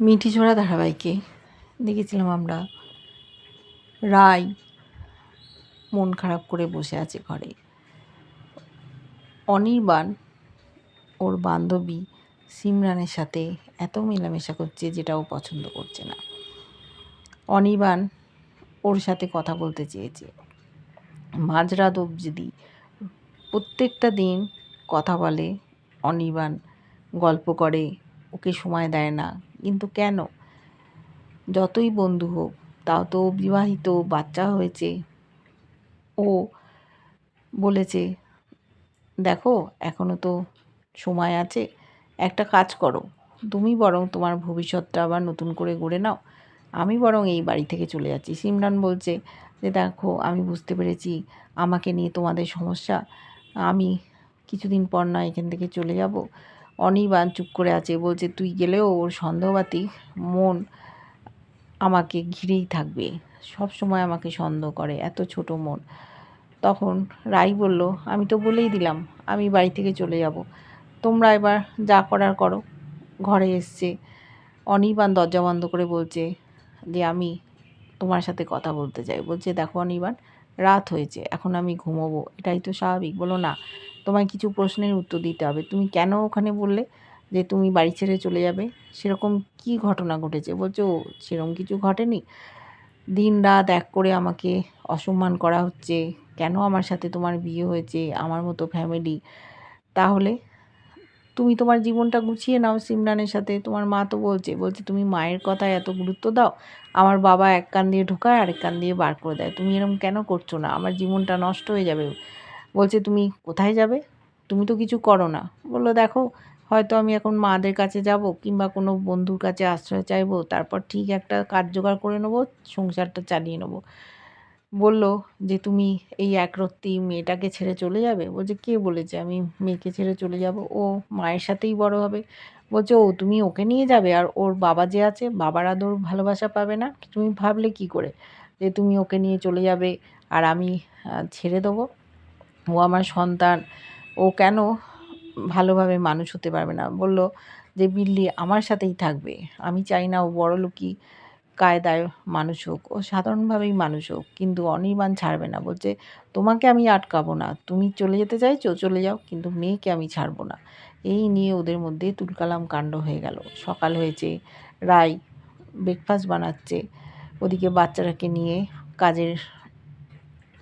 মিঠি ছোড়া ধারাবাহিকে দেখেছিলাম আমরা। রায় মন খারাপ করে বসে আছে ঘরে। অনির্বাণ, ওর বান্ধবী সিমরানের সাথে এত মেলামেশা করছে যেটা ও পছন্দ করছে না। অনির্বাণ ওর সাথে কথা বলতে চেয়েছে। মাঝরাত অবধি প্রত্যেকটা দিন কথা বলে, অনির্বাণ গল্প করে, ওকে সময় দেয় না। কিন্তু কেন? যতই বন্ধু হোক, তাও তো বিবাহিত বাচ্চা হয়েছে। ও বলেছে, দেখো এখনও তো সময় আছে, একটা কাজ করো। তুমি বরং তোমার ভবিষ্যৎটা আবার নতুন করে গড়ে নাও। আমি বরং এই বাড়ি থেকে চলে যাচ্ছি। সিমরান বলছে যে, দেখো, আমি বুঝতে পেরেছি আমাকে নিয়ে তোমাদের সমস্যা। আমি কিছুদিন পর না এখান থেকে চলে যাব। অনির্বাণ চুপ করে আছে, বলছে, তুই গেলেও ওর সন্দেহবাতী মন আমাকে ঘিরেই থাকবে। সব সময় আমাকে সন্দেহ করে, এত ছোট মন। তখন রাই বলল, আমি তো বলেই দিলাম, আমি বাড়ি থেকে চলে যাব। তোমরা এবার যা করার করো। ঘরে এসছে অনির্বাণ দরজা বন্ধ করে বলছে যে, আমি তোমার সাথে কথা বলতে চাই। বলছে, দেখো অনির্বাণ, রাত হয়েছে, এখন আমি ঘুমোবো। এটাই তো স্বাভাবিক, বলো না। তোমায় কিছু প্রশ্নের উত্তর দিতে হবে। তুমি কেন ওখানে বললে যে তুমি বাড়ি ছেড়ে চলে যাবে? সেরকম কি ঘটনা ঘটেছে? বলছো, সেরকম কিছু ঘটেনি? দিন রাত এক করে আমাকে অসম্মান করা হচ্ছে। কেন আমার সাথে তোমার বিয়ে হয়েছে? আমার মতো ফ্যামিলি তাহলে তুমি তোমার জীবনটা গুছিয়ে নাও সিমরানের সাথে। তোমার মা তো বলছে বলছে, তুমি মায়ের কথায় এত গুরুত্ব দাও। আমার বাবা এক কান দিয়ে ঢোকায়, আরেক কান দিয়ে বার করে দেয়। তুমি এরকম কেন করছ না? আমার জীবনটা নষ্ট হয়ে যাবে। বলছে, তুমি কোথায় যাবে? তুমি তো কিছু করো না। বলল, দেখো, হয়তো আমি এখন মাদের কাছে যাব কিংবা কোনো বন্ধুর কাছে আশ্রয় চাইব, তারপর ঠিক একটা কাজ জোগাড় করে নেব, সংসারটা চালিয়ে নেব। বলল যে, তুমি এই একরত্তি মেয়েটাকে ছেড়ে চলে যাবে? বলছে, কে বলেছে? আমি মেয়েকে ছেড়ে চলে যাব। ও মায়ের সাথেই বড় হবে। বলছে, ও, তুমি ওকে নিয়ে যাবে? আর ওর বাবা যে আছে, বাবার আদর ভালোবাসা পাবে না? তুমি ভাবলে কি করে যে, তুমি ওকে নিয়ে চলে যাবে? আর আমি ছেড়ে দেবো? ও আমার সন্তান, ও কেন ভালোভাবে মানুষ হতে পারবে না? বলল যে, বিল্লি, আমার সাথেই থাকবে। আমি চাই না ও বড় লোকই কায়দায় মানুষ হোক। ও সাধারণভাবেই মানুষ হোক, কিন্তু অনির্বাণ ছাড়বে না। বলছে, তোমাকে আমি আটকাবো না। তুমি চলে যেতে চাইছো, চলে যাও, কিন্তু মেয়েকে আমি ছাড়বো না। এই নিয়ে ওদের মধ্যে তুলকালাম কাণ্ড হয়ে গেল। সকাল হয়েছে, রাই ব্রেকফাস্ট বানাচ্ছে। ওদিকে বাচ্চাটাকে নিয়ে কাজের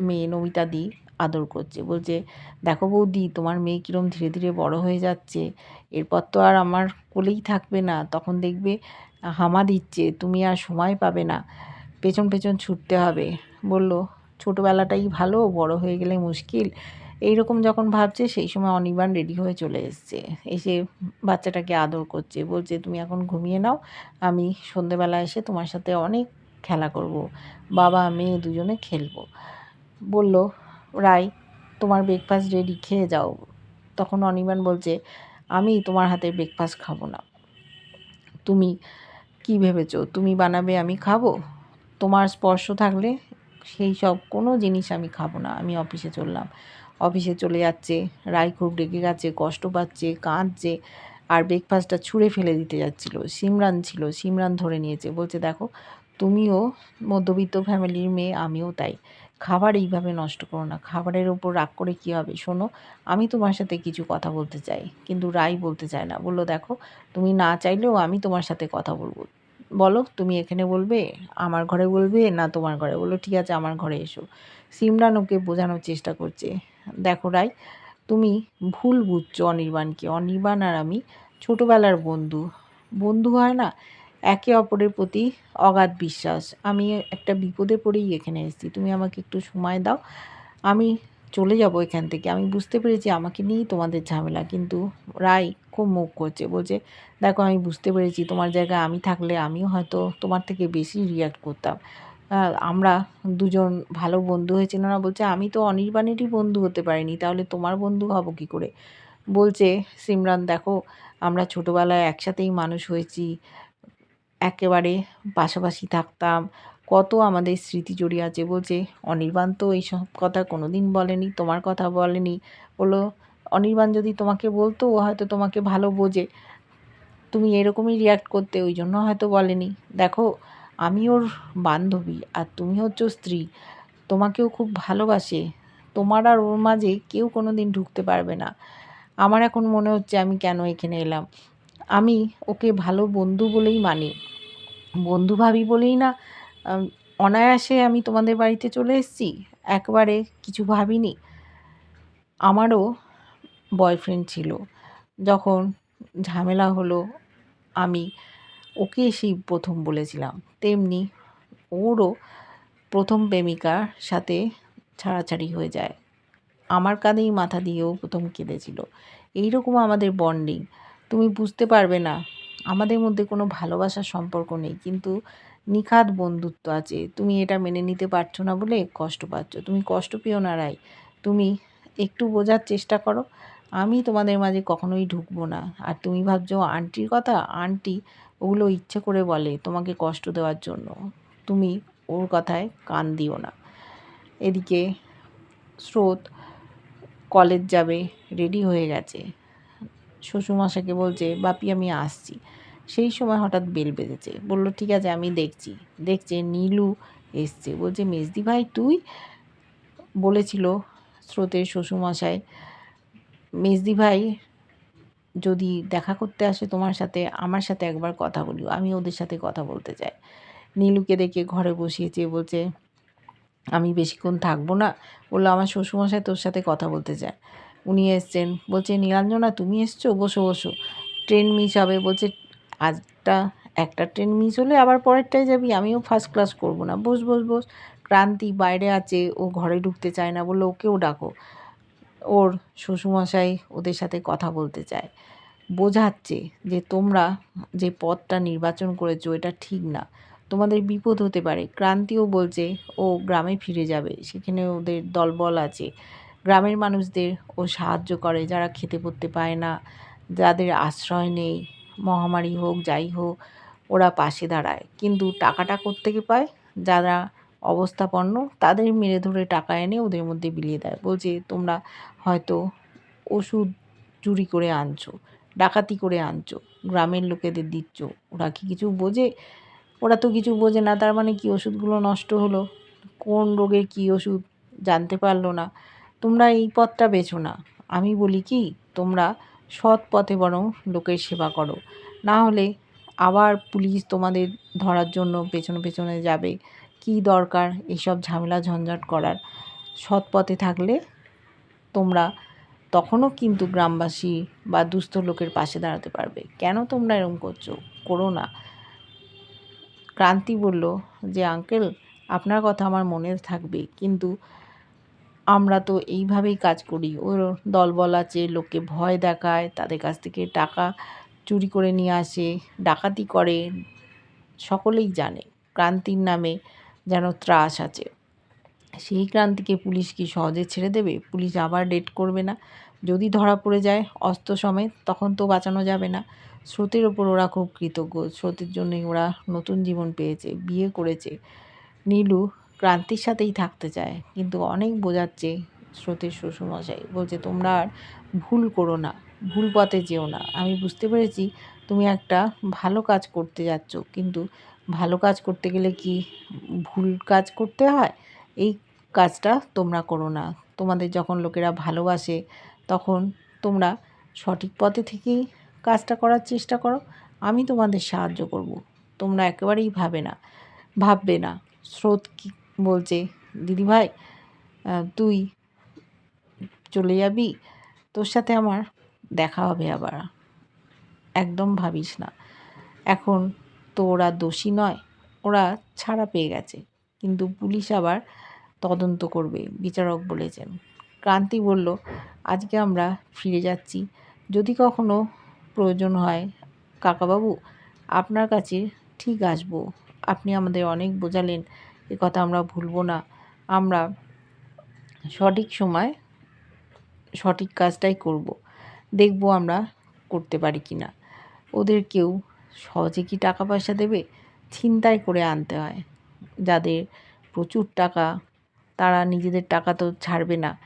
মেয়ে নমিতা দি আদর করছে। বলছে, দেখো বৌদি, তোমার মেয়ে কীরম ধীরে ধীরে বড় হয়ে যাচ্ছে। এরপর তো আর আমার কোলেই থাকবে না। তখন দেখবে হামা দিচ্ছে, তুমি আর সময় পাবে না। পেছন পেছন ছুটতে হবে। বলল, ছোটোবেলাটাই ভালো, বড় হয়ে গেলে মুশকিল। এই রকম যখন ভাবছে, সেই সময় অনির্বাণ রেডি হয়ে চলে এসছে। এসে বাচ্চাটাকে আদর করছে। বলছে, তুমি এখন ঘুমিয়ে নাও, আমি সন্ধেবেলা এসে তোমার সাথে অনেক খেলা করব। বাবা, মেয়ে দুজনে খেলব। বলল রায় তোমার ব্রেকফাস্ট রেডি খেয়ে যাও। তখন অনির্বাণ বলছে, আমি তোমার হাতে ব্রেকফাস্ট খাব না। তুমি কি ভেবেছো? তুমি বানাবে, আমি খাব? তোমার স্পর্শ থাকলে সেই সব কোনো জিনিস আমি খাব না। আমি অফিসে চললাম। অফিসে চলে যাচ্ছে। রায় খুব রেগে গেছে, কষ্ট পাচ্ছে, কাঁদছে আর ব্রেকফাস্টটা ছুঁড়ে ফেলে দিতে যাচ্ছিল। সিমরান ছিল, সিমরান ধরে নিয়েছে। বলছে, দেখো, তুমিও মধ্যবিত্ত ফ্যামিলির মেয়ে, আমিও তাই। খাবার এইভাবে নষ্ট করো না। খাবারের ওপর রাগ করে কী হবে? শোনো, আমি তোমার সাথে কিছু কথা বলতে চাই। কিন্তু রাই বলতে চায় না। বলল, দেখো, তুমি না চাইলেও আমি তোমার সাথে কথা বলব। বলো, তুমি এখানে বলবে? আমার ঘরে বলবে? না তোমার ঘরে? বলল, ঠিক আছে, আমার ঘরে এসো। সিমরান ওকে বোঝানোর চেষ্টা করছে। দেখো রাই, তুমি ভুল বুঝছ অনির্বাণকে। অনির্বাণ আর আমি ছোটোবেলার বন্ধু। বন্ধু হয় না? একে অপরের প্রতি অগাধ বিশ্বাস। আমি একটা বিপদে পড়েই এখানে এসেছি। তুমি আমাকে একটু সময় দাও। আমি চলে যাব এখান থেকে। আমি বুঝতে পেরেছি আমাকে নিয়েই তোমাদের ঝামেলা, কিন্তু রায় খুব মুখ করছে। বলছে, দেখো, আমি বুঝতে পেরেছি তোমার জায়গায় আমি থাকলে আমিও হয়তো তোমার থেকে বেশি রিয়াক্ট করতাম। আমরা দুজন ভালো বন্ধু হয়েছিল না? বলছে, আমি তো অনির্বাণেরই বন্ধু হতে পারিনি, তাহলে তোমার বন্ধু হব কী করে? বলছে, সিমরান, দেখো, আমরা ছোটোবেলায় একসাথেই মানুষ হয়েছি। একেবারে পাশাপাশি থাকতাম। কত আমাদের স্মৃতি জড়িয়ে আছে বলছে অনির্বাণ তো এইসব কথা কোনো দিন বলেনি, তোমার কথা বলেনি। বলল, অনির্বাণ যদি তোমাকে বলতো, ও হয়তো তোমাকে ভালো বোঝে। তুমি এরকমই রিয়াক্ট করতে, ওই জন্য হয়তো বলেনি। দেখো, আমি ওর বান্ধবী আর তুমি হচ্ছ স্ত্রী। তোমাকেও খুব ভালোবাসে। তোমার আর ওর মাঝে কেউ কোনো দিন ঢুকতে পারবে না। আমার এখন মনে হচ্ছে আমি কেন এখানে এলাম? আমি ওকে ভালো বন্ধু বলেই মানি। বন্ধু ভাবি বলেই না অনায়াসে আমি তোমাদের বাড়িতে চলে এসেছি, একবারে কিছু ভাবিনি। আমারও বয়ফ্রেন্ড ছিল। যখন ঝামেলা হলো, আমি ওকে সেই প্রথম বলেছিলাম। তেমনি ওরও প্রথম প্রেমিকার সাথে ছাড়াছাড়ি হয়ে যায়। আমার কাঁধেই মাথা দিয়েও প্রথম কেঁদেছিল। এইরকম আমাদের বন্ডিং তুমি বুঝতে পারবে না। আমাদের মধ্যে কোনো ভালোবাসার সম্পর্ক নেই, কিন্তু নিখাত বন্ধুত্ব আছে। তুমি এটা মেনে নিতে পারছ না বলে কষ্ট পাচ্ছ। তুমি কষ্ট পেও না, রাই। তুমি একটু বোঝার চেষ্টা করো। আমি তোমাদের মাঝে কখনোই ঢুকবো না। আর তুমি ভাবছ আন্টির কথা? আন্টি ওগুলো ইচ্ছে করে বলে তোমাকে কষ্ট দেওয়ার জন্য। তুমি ওর কথায় কান দিও না। এদিকে স্রোত কলেজ যাবে, রেডি হয়ে গেছে। শ্বশুরমশাইকে বলছে, বাপি, আমি আসছি। সেই সময় হঠাৎ বেল বেজেছে। বলল, ঠিক আছে, আমি দেখছি। দেখছে নীলু এসছে। বলছে, মেজদি ভাই, তুই? বলেছিল স্রোতের শ্বশুরমশাই, মেজদি ভাই, যদি দেখা করতে আসে তোমার সাথে, আমার সাথে একবার কথা বলিও, আমি ওদের সাথে কথা বলতে চাই। নীলুকে দেখে ঘরে বসিয়েছে, বলছে, আমি বেশিক্ষণ থাকব না। বলল, আমার শ্বশুরমশাই তোর সাথে কথা বলতে চায়। উনি এসছেন। বলছে, নীলাঞ্জনা, তুমি এসছো? বসো বসো। ট্রেন মিস হবে। বলছে, আজটা, একটা ট্রেন মিস হলে আবার পরেরটায় যাবি? আমিও ফার্স্ট ক্লাস করব না। বস বস বস। ক্রান্তি বাইরে আছে, ও ঘরে ঢুকতে চায় না। বলল, ওকেও ডাকো। ওর শ্বশুরমশাই ওদের সাথে কথা বলতে চায়। বোঝাচ্ছে যে তোমরা যে পথটা নির্বাচন করেছ, এটা ঠিক না। তোমাদের বিপদ হতে পারে। ক্রান্তিও বলছে, ও গ্রামে ফিরে যাবে। সেখানে ওদের দলবল আছে। গ্রামের মানুষদের ও সাহায্য করে, যারা খেতে পড়তে পায় না, যাদের আশ্রয় নেই, মহামারী হোক, যাই হোক, ওরা পাশে দাঁড়ায়। কিন্তু টাকাটা কোত্থেকে পায়? যারা অবস্থাপন্ন, তাদের মেরে ধরে টাকা এনে ওদের মধ্যে বিলিয়ে দেয়। বলছে, তোমরা হয়তো ওষুধ চুরি করে আনছো, ডাকাতি করে আনছো, গ্রামের লোকেদের দিচ্ছ। ওরা কি কিছু বোঝে? ওরা তো কিছু বোঝে না, তার মানে কি ওষুধগুলো নষ্ট হলো? কোন রোগের কী ওষুধ জানতে পারল না? তোমরা এই পথটা বেছো না। আমি বলি কি, তোমরা সৎ পথে বরং লোকের সেবা করো। না হলে আবার পুলিশ তোমাদের ধরার জন্য পেছনে পেছনে যাবে। কি দরকার এসব ঝামেলা ঝঞ্ঝাট করার? সৎ পথে থাকলে তোমরা তখনও কিন্তু গ্রামবাসী বা দুস্থ লোকের পাশে দাঁড়াতে পারবে। কেন তোমরা এরকম করছ? করো না। ক্রান্তি বলল যে, আঙ্কেল, আপনার কথা আমার মনে থাকবে। কিন্তু আমরা তো এইভাবেই কাজ করি। ওর দলবল আছে, লোককে ভয় দেখায়, তাদের কাছ থেকে টাকা চুরি করে নিয়ে আসে, ডাকাতি করে, সকলেই জানে ক্রান্তির নামে যেন ত্রাস আছে। সেই ক্রান্তিকে পুলিশ কি সহজে ছেড়ে দেবে? পুলিশ আবার ডেট করবে না? যদি ধরা পড়ে যায় অস্ত্র সমেত, তখন তো বাঁচানো যাবে না। স্রোতের ওপর ওরা খুব কৃতজ্ঞ। স্রোতের জন্যই ওরা নতুন জীবন পেয়েছে, বিয়ে করেছে। নীলু ক্রান্তির সাথেই থাকতে চায়। কিন্তু অনেক বোঝাচ্ছে স্রোতের শ্বশুরমশাই, বলছে, তোমরা আর ভুল করো না, ভুল পথে যেও না। আমি বুঝতে পেরেছি তুমি একটা ভালো কাজ করতে যাচ্ছ, কিন্তু ভালো কাজ করতে গেলে কি ভুল কাজ করতে হয়? এই কাজটা তোমরা করো না। তোমাদের যখন লোকেরা ভালোবাসে, তখন তোমরা সঠিক পথে থেকেই কাজটা করার চেষ্টা করো। আমি তোমাদের সাহায্য করব। তোমরা একেবারেই ভাবে না, ভাববে না। স্রোত কি বলছে, দিদিভাই তুই চলে যাবি? তোর সাথে আমার দেখা হবে আবার। একদম ভাবিস না। এখন তো ওরা দোষী নয়, ওরা ছাড়া পেয়ে গেছে। কিন্তু পুলিশ আবার তদন্ত করবে, বিচারক বলেছেন। ক্রান্তি বলল, আজকে আমরা ফিরে যাচ্ছি। যদি কখনো প্রয়োজন হয়, কাকাবাবু, আপনার কাছে ঠিক আসব। আপনি আমাদের অনেক বোঝালেন। কথা আমরা ভুলবো না। আমরা সঠিক সময় সঠিক কাজটাই করব। দেখব আমরা করতে পারি কি না। ওদের কেউ সহজে কি টাকা পয়সা দেবে? ছিনতাই করে আনতে হয়। যাদের প্রচুর টাকা, তারা নিজেদের টাকা তো ছাড়বে না।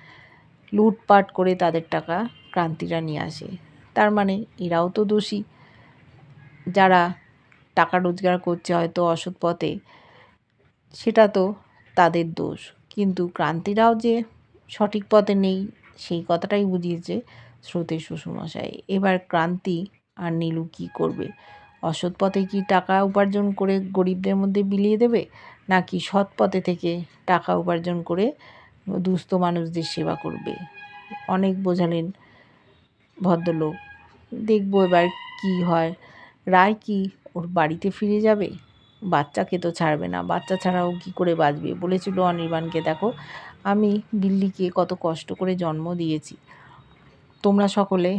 লুটপাট করে তাদের টাকা ক্রান্তিরা নিয়ে আসে। তার মানে এরাও তো দোষী। যারা টাকা রোজগার করছে হয়তো অসৎ পথে সেটা তো তাদের দোষ। কিন্তু ক্রান্তিরাও যে সঠিক পথে নেই, সেই কথাটাই বুঝিয়েছে স্রোতের শ্বশুরমশাই এবার ক্রান্তি আর নীলু কী করবে? অসৎ পথে কি টাকা উপার্জন করে গরিবদের মধ্যে বিলিয়ে দেবে? নাকি সৎ পথে থেকে টাকা উপার্জন করে দুস্থ মানুষদের সেবা করবে? অনেক বোঝালেন ভদ্রলোক। দেখব এবার কি হয়। রায় কি ওর বাড়িতে ফিরে যাবে? বাচ্চাকে তো ছাড়বে না, বাচ্চা ছাড়াও কি করে বাঁচবে? বলেছিল অনির্বাণকে, দেখো, আমি বিল্লিকে কত কষ্ট করে জন্ম দিয়েছি। তোমরা সকলে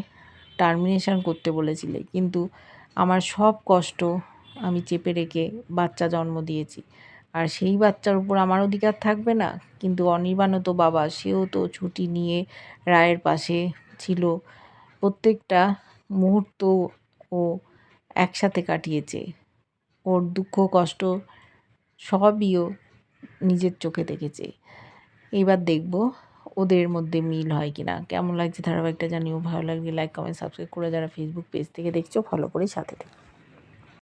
টার্মিনেশন করতে বলেছিলে, কিন্তু আমার সব কষ্ট আমি চেপে রেখে বাচ্চা জন্ম দিয়েছি। আর সেই বাচ্চার উপর আমার অধিকার থাকবে না। কিন্তু অনির্বাণও তো বাবা, সেও তো ছুটি নিয়ে রায়ের পাশে ছিল। প্রত্যেকটা মুহূর্ত ও একসাথে কাটিয়েছে। ওর দুঃখ, কষ্ট সবই ও নিজের চোখে দেখেছে। এবার দেখব ওদের মধ্যে মিল হয় কিনা। কেমন লাগছে ধারাবাহিকটা জানিও। ভালো লাগলে লাইক কমেন্ট সাবস্ক্রাইব করে যারা ফেসবুক পেজ থেকে দেখছ ফলো করে সাথে থেকো।